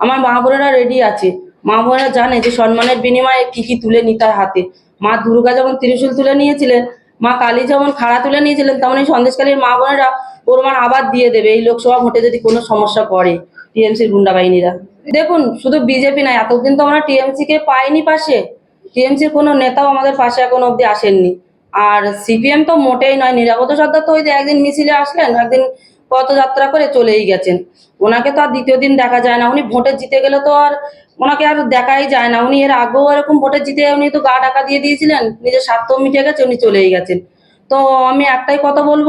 আমার মা বোনেরা রেডি আছে। মা বোনেরা জানে যে সম্মানের বিনিময়ে কি কি তুলে নিতে হয় হাতে। মা দুর্গা যেমন ত্রিশূল তুলে নিয়েছিলেন, মা কালী যেমন খাড়া তুলে নিয়েছিলেন তেমন এই সন্দেশকালীর মা বোনেরা প্রমাণ আবার দিয়ে দেবে। এই লোকসভা ভোটে যদি কোনো সমস্যা পড়ে টিএমসির গুন্ডা বাহিনীরা। দেখুন, শুধু বিজেপি না এতদিন তো আমরা টিএমসি কে পাইনি পাশে। টিএমসির কোনো নেতাও আমাদের পাশে এখন অব্দি আসেননি। আর সিপিএম তো মোটেই নয় নিরাপদ সর্দার তো ওই যে একদিন মিছিলে আসলেন, একদিন পথযাত্রা করে চলেই গেছেন। ওনাকে তো আর দ্বিতীয় দিন দেখা যায় না। উনি ভোটে জিতে গেলে তো আর ওনাকে আর দেখাই যায় না। উনি এর আগেও এরকম ভোটে জিতে উনি তো গা টাকা দিয়ে দিয়েছিলেন, নিজের স্বার্থ মিটে গেছে, উনি চলেই গেছেন। তো আমি একটাই কথা বলব,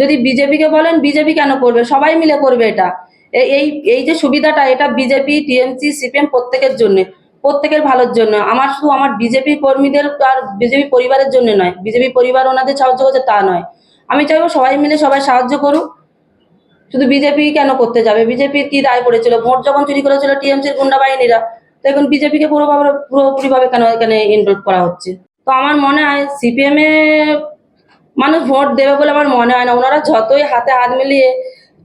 যদি বিজেপিকে বলেন, বিজেপি কেন করবে? সবাই মিলে করবে এটা। এই এই যে সুবিধাটা, এটা বিজেপি, টিএমসি, সিপিএম প্রত্যেকের জন্য, প্রত্যেকের ভালোর জন্য। আমার শুধু আমার বিজেপি কর্মীদের আর বিজেপি পরিবারের জন্য নয়, বিজেপি পরিবার ওনাদের সাহায্য করছে তা নয়। আমি চাইব সবাই মিলে সবাই সাহায্য করুক। শুধু বিজেপি কেন করতে যাবে? বিজেপির কি দায় করেছিল? ভোট যখন চুরি করেছিল টিএমসির গুন্ডা বাহিনীরা, তো এখন বিজেপিকে পুরোভাবে পুরোপুরিভাবে কেন এখানে ইনভলভ করা হচ্ছে? তো আমার মনে হয় সিপিএম এ মানুষ ভোট দেবে বলে আমার মনে হয় না। ওনারা যতই হাতে হাত মিলিয়ে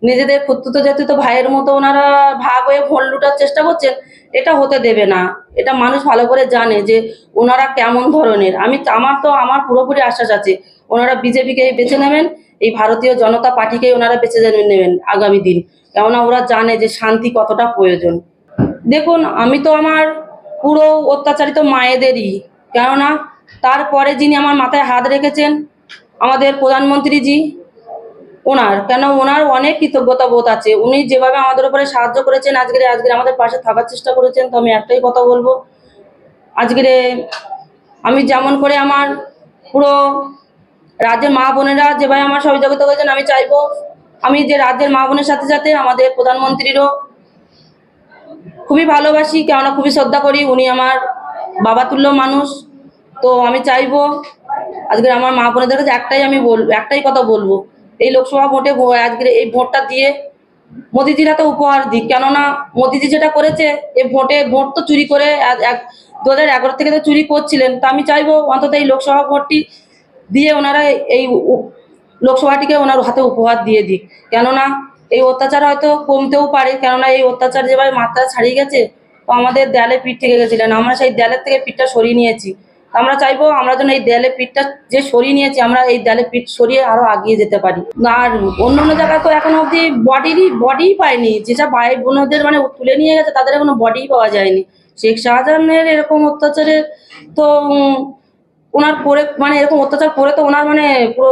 নিজেদের ফুতুত জাতীয় ভাইয়ের মতো ওনারা ভাগ হয়ে ভোট লুটার চেষ্টা করছেন, এটা হতে দেবে না। এটা মানুষ ভালো করে জানে যে ওনারা কেমন ধরনের। আমি আমার তো, আমার পুরোপুরি আশ্বাস আছে, ওনারা বিজেপিকে বেছে নেবেন, এই ভারতীয় জনতা পার্টিকেই ওনারা বেছে নেবেন নেবেন আগামী দিন। কেননা ওরা জানে যে শান্তি কতটা প্রয়োজন। দেখুন, আমি তো আমার পুরো অত্যাচারিত মায়েদেরই, কেননা তারপরে যিনি আমার মাথায় হাত রেখেছেন, আমাদের প্রধানমন্ত্রীজি ওনার, কেন ওনার অনেক কৃতজ্ঞতা বোধ আছে। উনি যেভাবে আমাদের উপরে সাহায্য করেছেন আজকে আজকে আমাদের পাশে থাকার চেষ্টা করেছেন, তো আমি একটাই কথা বলব। আজকে আমি যেমন করে আমার পুরো রাজ্যের মা বোনেরা যেভাবে আমার সহযোগিতা করেছেন, আমি চাইব আমি যে রাজ্যের মা বোনের সাথে সাথে আমাদের প্রধানমন্ত্রীরও খুবই ভালোবাসি, কেননা খুবই শ্রদ্ধা করি, উনি আমার বাবা তুল্য মানুষ। তো আমি চাইব আজকে আমার মা বোনেদের কাছে একটাই আমি বলব একটাই কথা বলব। এই লোকসভা ভোটে আজকের এই ভোটটা দিয়ে মোদিজির হাতে উপহার দিক কেননা মোদিজি যেটা করেছে এই ভোটে ভোট তো চুরি করে দু হাজার এগারো থেকে তো চুরি করছিলেন। তা আমি চাইব অন্তত এই লোকসভা ভোটটি দিয়ে ওনারা এই লোকসভাটিকে ওনার হাতে উপহার দিয়ে দিক। কেননা এই অত্যাচার হয়তো কমতেও পারে। কেননা এই অত্যাচার যেভাবে মাত্রা ছাড়িয়ে গেছে তো আমাদের দেয়ালে পিঠ থেকে গেছিলেন। আমরা সেই দেয়ালের থেকে পিঠটা সরিয়ে নিয়েছি। তো আমরা চাইব আমরা যেন এই দেয়ালে পিঠটা যে সরিয়ে নিয়েছি, আমরা এই দেয়ালে পিঠ সরিয়ে আরও আগিয়ে যেতে পারি। আর অন্য অন্য জায়গায় তো এখন অবধি বডিরই বডিই পায়নি। যেসব ভাই বোনদের মানে তুলে নিয়ে গেছে, তাদের এখনও বডিই পাওয়া যায়নি। শেখ শাহজাহানের এরকম অত্যাচারে তো ওনার পরে মানে এরকম অত্যাচার করে তো ওনার মানে পুরো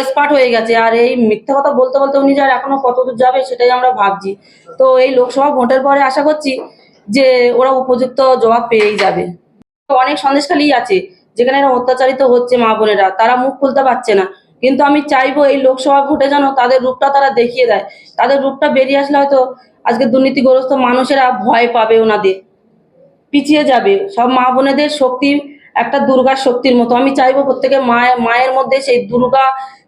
এক্সপার্ট হয়ে গেছে। আর এই মিথ্যা কথা বলতে বলতে উনি যার এখনও কত দূর যাবে, সেটাই আমরা ভাবছি। তো এই লোকসভা ভোটের পরে আশা করছি যে ওরা উপযুক্ত জবাব পেয়েই যাবে। অনেক সন্দেশখালী আছে, যেখানে এরা অত্যাচারিত হচ্ছে মা বোনেরা, তারা মুখ খুলতে পারছে না। কিন্তু আমি চাইব এই লোকসভা ভোটে যেন তাদের রূপটা তারা দেখিয়ে দেয়। তাদের রূপটা বেরিয়ে আসলে হয়তো আজকে দুর্নীতিগ্রস্ত মানুষেরা ভয় পাবে ওনাদের, পিছিয়ে যাবে। সব মা বোনেদের শক্তি একটা দুর্গার শক্তির মতো। আমি চাইব প্রত্যেকের মায়ের মায়ের মধ্যে সেই দুর্গা,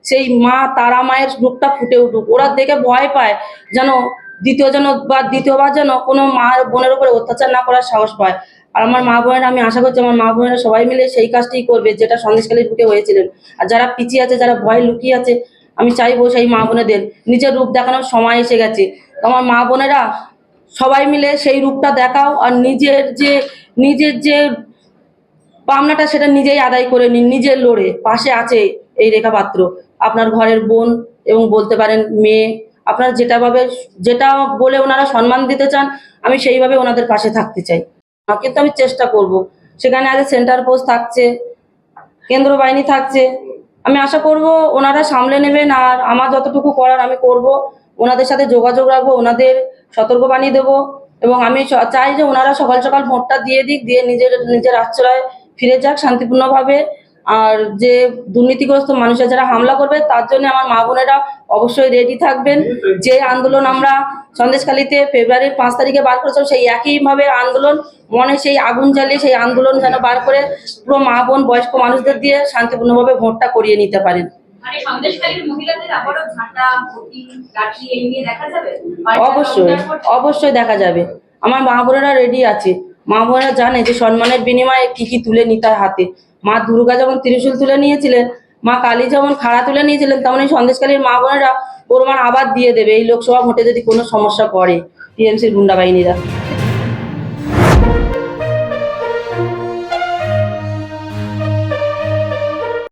সেই মা, তারা মায়ের রূপটা ফুটে উঠুক। ওরা দেখে ভয় পায় যেন দ্বিতীয় যেন বা দ্বিতীয়বার যেন কোনো মা বোনের উপরে অত্যাচার না করার সাহস পায়। আর আমার মা বোনেরা, আমি আশা করছি আমার মা বোনেরা সবাই মিলে সেই কাজটাই করবে যেটা সন্দেশকালীর বুকে হয়েছিলেন। আর যারা পিছিয়ে আছে, যারা ভয় লুকিয়ে আছে, আমি চাইব সেই মা বোনেদের নিজের রূপ দেখানোর সময় এসে গেছে। আমার মা বোনেরা সবাই মিলে সেই রূপটা দেখাও আর নিজের যে নিজের যে পাওনাটা সেটা নিজেই আদায় করে নিন, নিজের লড়ে পাশে আছে এই রেখা পাত্র আপনার ঘরের বোন এবং বলতে পারেন মেয়ে, আপনার যেটা ভাবে, যেটা বলে ওনারা সম্মান দিতে চান, আমি সেইভাবে ওনাদের পাশে থাকতে চাই। কিন্তু আমি চেষ্টা করব। সেখানে আগে সেন্টার পোস্ট থাকছে, কেন্দ্র বাহিনী থাকছে। আমি আশা করব ওনারা সামলে নেবেন আর আমার যতটুকু করার আমি করব। ওনাদের সাথে যোগাযোগ রাখব, ওনাদের সতর্ক বানিয়ে দেবো এবং আমি চাই যে ওনারা সকাল সকাল ভোটটা দিয়ে দিক, দিয়ে নিজের নিজের আশ্রয় ফিরে যাক শান্তিপূর্ণভাবে। আর যে দুর্নীতিগ্রস্ত মানুষের যারা হামলা করবে, তার জন্য আমার মা বোনেরা অবশ্যই রেডি থাকবেন। যে আন্দোলন আমরা সন্দেশখালীতে ফেব্রুয়ারির পাঁচ তারিখে বার করেছিলাম সেই একইভাবে আন্দোলন মনে সেই আগুন জ্বালিয়ে সেই আন্দোলন যেন বার করে পুরো মা বোন বয়স্ক মানুষদের দিয়ে শান্তিপূর্ণভাবে ভোটটা করিয়ে নিতে পারেন মানে অবশ্যই অবশ্যই দেখা যাবে। আমার মা বোনেরা রেডি আছে। মা বোনেরা জানে যে সম্মানের বিনিময়ে কি কি তুলে নিতে হাতে। মা দুর্গা যেমন ত্রিশূল তুলে নিয়েছিলেন মা কালী যেমন খাড়া তুলে নিয়েছিলেন তেমন এই সন্দেশকালীর মা বোনেরা প্রমাণ আবার দিয়ে দেবে। এই লোকসভা ভোটে যদি কোনো সমস্যা পড়ে টিএমসির গুন্ডা বাহিনীরা